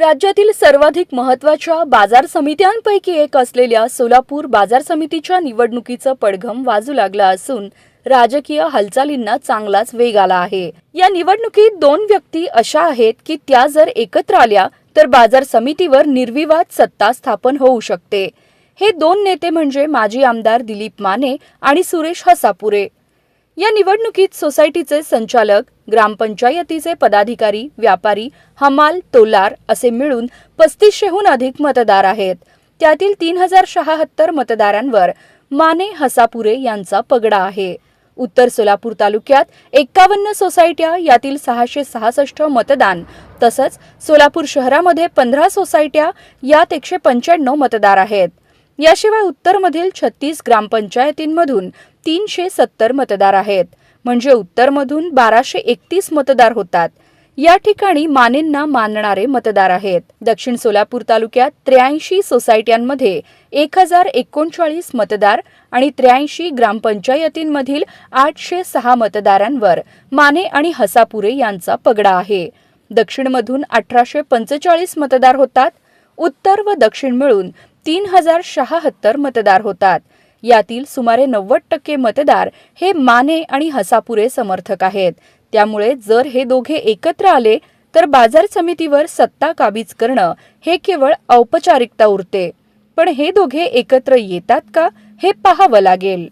राज्यातील सर्वाधिक महत्त्वाच्या बाजार समित्यांपैकी एक असलेल्या सोलापूर बाजार समितीच्या निवडणुकीचं पडघम वाजू लागलं असून राजकीय हालचालींना चांगलाच वेग आला आहे. या निवडणुकीत दोन व्यक्ती अशा आहेत की त्या जर एकत्र आल्या तर बाजार समितीवर निर्विवाद सत्ता स्थापन होऊ शकते. हे दोन नेते म्हणजे माजी आमदार दिलीप माने आणि सुरेश हसापुरे. या निवडणुकीत सोसायटीचे संचालक ग्रामपंचायतीचे पदाधिकारी व्यापारी हमाल तोलार असे मिळून पस्तीसशेहून अधिक मतदार आहेत. त्यातील तीन हजार शहात्तर मतदारांवर माने हसापुरे यांचा पगडा आहे. उत्तर सोलापूर तालुक्यात एक्कावन्न सोसायट्या यातील सहाशे सहासष्ट मतदान तसंच सोलापूर शहरामध्ये पंधरा सोसायट्या यात एकशे पंच्याण्णव मतदार आहेत. याशिवाय उत्तरमधील छत्तीस ग्रामपंचायतींमधून तीनशे सत्तर मतदार आहेत. म्हणजे उत्तरमधून बाराशे एकतीस मतदार होतात. या ठिकाणी मानेंना मानणारे मतदार आहेत. दक्षिण सोलापूर तालुक्यात त्र्याऐंशी सोसायट्यांमध्ये एक हजार एकोणचाळीस मतदार आणि त्र्याऐंशी ग्रामपंचायतींमधील आठशे सहा मतदारांवर माने आणि हसापुरे यांचा पगडा आहे. दक्षिणमधून अठराशे पंचेचाळीस मतदार होतात. उत्तर व दक्षिण मिळून तीन हजार शहात्तर मतदार होतात. यातील सुमारे नव्वद टक्के मतदार हे माने आणि हसापुरे समर्थक आहेत. त्यामुळे जर हे दोघे एकत्र आले तर बाजार समितीवर सत्ता काबीज करणं हे केवळ औपचारिकता उरते. पण हे दोघे एकत्र येतात का हे पाहावं लागेल.